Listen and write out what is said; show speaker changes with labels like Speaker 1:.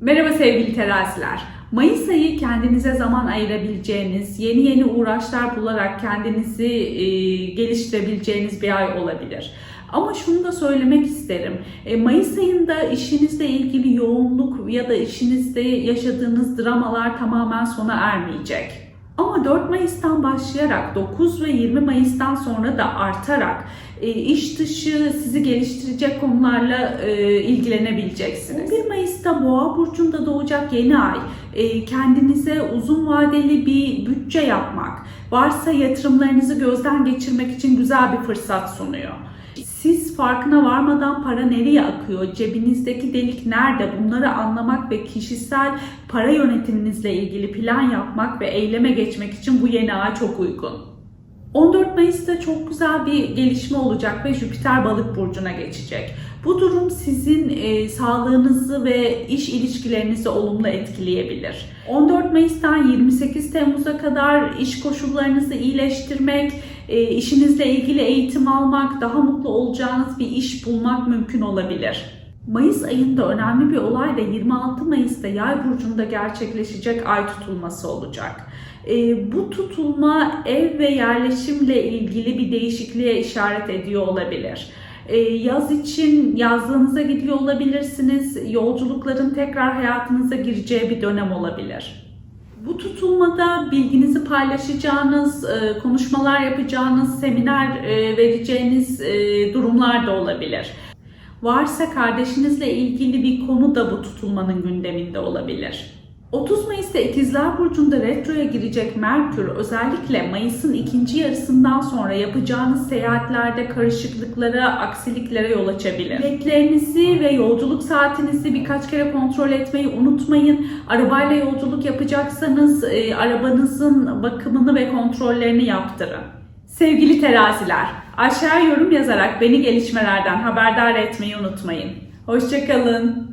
Speaker 1: Merhaba sevgili teraziler. Mayıs ayı kendinize zaman ayırabileceğiniz, yeni yeni uğraşlar bularak kendinizi e, geliştirebileceğiniz bir ay olabilir. Ama şunu da söylemek isterim. E, Mayıs ayında işinizle ilgili yoğunluk ya da işinizde yaşadığınız dramalar tamamen sona ermeyecek. Ama 4 Mayıs'tan başlayarak 9 ve 20 Mayıs'tan sonra da artarak e, iş dışı sizi geliştirecek konularla e, ilgilenebileceksiniz. 1 Mayıs'ta Boğa burcunda doğacak yeni ay e, kendinize uzun vadeli bir bütçe yapmak, varsa yatırımlarınızı gözden geçirmek için güzel bir fırsat sunuyor. Siz farkına varmadan para nereye akıyor, cebinizdeki delik nerede bunları anlamak ve kişisel para yönetiminizle ilgili plan yapmak ve eyleme geçmek için bu yeni ay çok uygun. 14 Mayıs'ta çok güzel bir gelişme olacak ve Jüpiter balık burcuna geçecek. Bu durum sizin e, sağlığınızı ve iş ilişkilerinizi olumlu etkileyebilir. 14 Mayıs'tan 28 Temmuz'a kadar iş koşullarınızı iyileştirmek, e, işinizle ilgili eğitim almak, daha mutlu olacağınız bir iş bulmak mümkün olabilir. Mayıs ayında önemli bir olay da 26 Mayıs'ta Yay burcunda gerçekleşecek ay tutulması olacak. E, bu tutulma ev ve yerleşimle ilgili bir değişikliğe işaret ediyor olabilir. E, yaz için yazlığınıza gidiyor olabilirsiniz. Yolculukların tekrar hayatınıza gireceği bir dönem olabilir. Bu tutulmada bilginizi paylaşacağınız, e, konuşmalar yapacağınız, seminer e, vereceğiniz e, durumlar da olabilir. Varsa kardeşinizle ilgili bir konu da bu tutulmanın gündeminde olabilir. 30 Mayıs'ta İkizler Burcu'nda retroya girecek Merkür özellikle Mayıs'ın ikinci yarısından sonra yapacağınız seyahatlerde karışıklıklara, aksiliklere yol açabilir. Biletlerinizi ve yolculuk saatinizi birkaç kere kontrol etmeyi unutmayın. Arabayla yolculuk yapacaksanız e, arabanızın bakımını ve kontrollerini yaptırın. Sevgili teraziler, aşağı yorum yazarak beni gelişmelerden haberdar etmeyi unutmayın. Hoşçakalın.